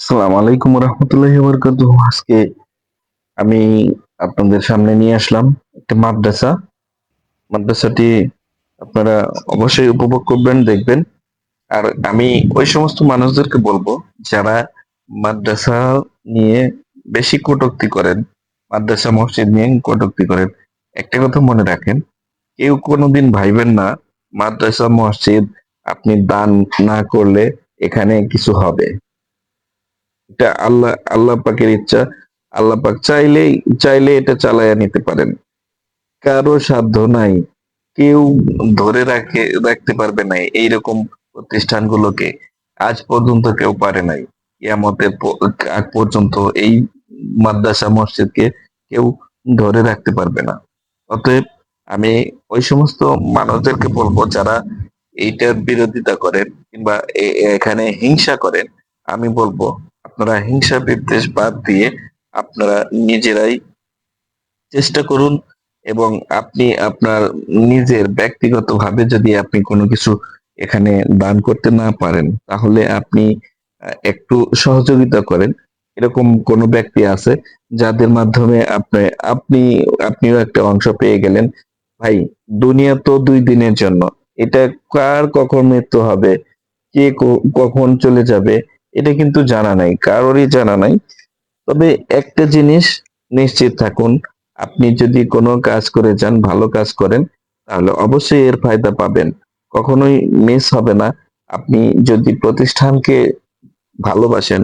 আসসালামু আলাইকুম রহমতুল্লাহি বরকাতুহ আজকে আমি আপনাদের সামনে নিয়ে আসলাম একটা মাদ্রাসা। মাদ্রাসাটি আপনারা অবশ্যই উপভোগ করবেন, দেখবেন। আর আমি ওই সমস্ত মানুষদেরকে বলব, যারা মাদ্রাসা নিয়ে বেশি কটূক্তি করেন, মাদ্রাসা, মসজিদ নিয়ে কটূক্তি করেন, একটা কথা মনে রাখেন, কেউ কোনোদিন ভাইবেন না, মাদ্রাসা, মসজিদ আপনি দান না করলে এখানে কিছু হবে। এটা আল্লাহ আল্লাহ পাকের ইচ্ছা। আল্লাহ পাক চাইলেই চাইলে এটা চালায়া নিতে পারেন। কারও সাধ্য নাই। কেউ ধরে রাখে, রাখতে পারবে না এইরকম প্রতিষ্ঠানগুলোকে। আজ পর্যন্ত কেউ পারে নাই। ইয়ামতের আগ পর্যন্ত এই মাদ্রাসা মসজিদকে কেউ ধরে রাখতে পারবে না। অতএব আমি ওই সমস্ত মানুষদেরকে বলব, যারা এইটার বিরোধিতা করেন কিংবা এখানে হিংসা করেন, আমি বলব আপনারা হিংসা বিদ্বেষ বাদ দিয়ে আপনারা নিজেরাই চেষ্টা করুন এবং আপনি আপনার নিজের ব্যক্তিগতভাবে যদি আপনি কোনো কিছু এখানে দান করতে না পারেন, তাহলে আপনি একটু সহযোগিতা করেন। এরকম কোনো ব্যক্তি আছে যাদের মাধ্যমে আপনি আপনি, আপনিও একটা অংশ পেয়ে গেলেন। ভাই, দুনিয়া তো দুই দিনের জন্য। এটা কার কখন মৃত্যু হবে? কে, কখন চলে যাবে? এটা কিন্তু জানা নাই, কারোরই জানা নাই। তবে একটা জিনিস নিশ্চিত থাকুন, আপনি যদি কোনো কাজ করে যান, ভালো কাজ করেন, তাহলে অবশ্যই এর ফায়দা পাবেন। কখনোই মিস হবে না। আপনি যদি প্রতিষ্ঠানকে ভালোবাসেন,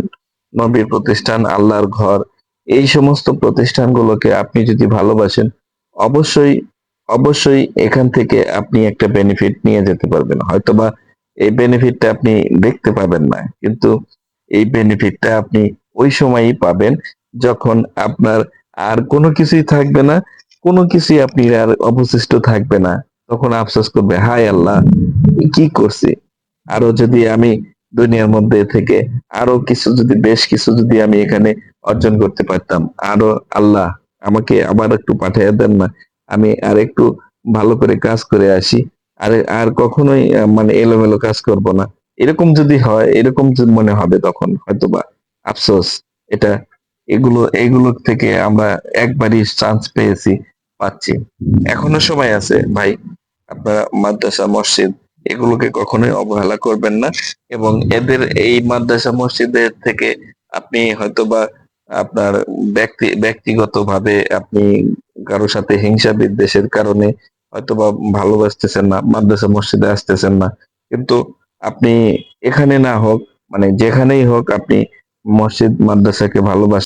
নবীর প্রতিষ্ঠান, আল্লাহর ঘর, এই সমস্ত প্রতিষ্ঠানগুলোকে আপনি যদি ভালোবাসেন, অবশ্যই অবশ্যই এখান থেকে আপনি একটা বেনিফিট নিয়ে যেতে পারবেন। হয়তোবা এই বেনিফিটটা আপনি দেখতে পাবেন না, কিন্তু এই বেনিফিটটা আপনি ওই সময়ই পাবেন যখন আপনার আর কোনো কিছুই থাকবে না, কোনো কিছুই আপনি আর অবশিষ্ট থাকবে না। তখন আফসোস করবে, হায় আল্লাহ কি করছি? আরও যদি আমি দুনিয়ার মধ্যে থেকে আরও কিছু যদি, বেশ কিছু যদি আমি এখানে অর্জন করতে পারতাম আরও আল্লাহ আমাকে আবার একটু পাঠিয়ে দেন না, আমি আর একটু ভালো করে কাজ করে আসি, আর আর কখনোই মানে এলোমেলো কাজ করব না। এরকম যদি হয়, এরকম মনে হবে তখন হয়তোবা, আফসোস, এটা এগুলো এগুলো থেকে আমরা একবারই চান্স পেয়েছি, পাচ্ছি। এখনও সময় আছে, ভাই। আপনারা মাদ্রাসা, মসজিদ, এগুলোকে কখনোই অবহেলা করবেন না এবং এদের এই মাদ্রাসা, মসজিদের থেকে আপনি হয়তোবা আপনার ব্যক্তি, ব্যক্তিগতভাবে আপনি কারোর সাথে হিংসা বিদ্বেষের কারণে হয়তোবা ভালোবাসতেছেন না, মাদ্রাসা, মসজিদে আসতেছেন না। কিন্তু আপনি এখানে না হোক মানে যেখানেই হোক আপনি মসজিদ মাদ্রাসাকে ভালোবাসেন।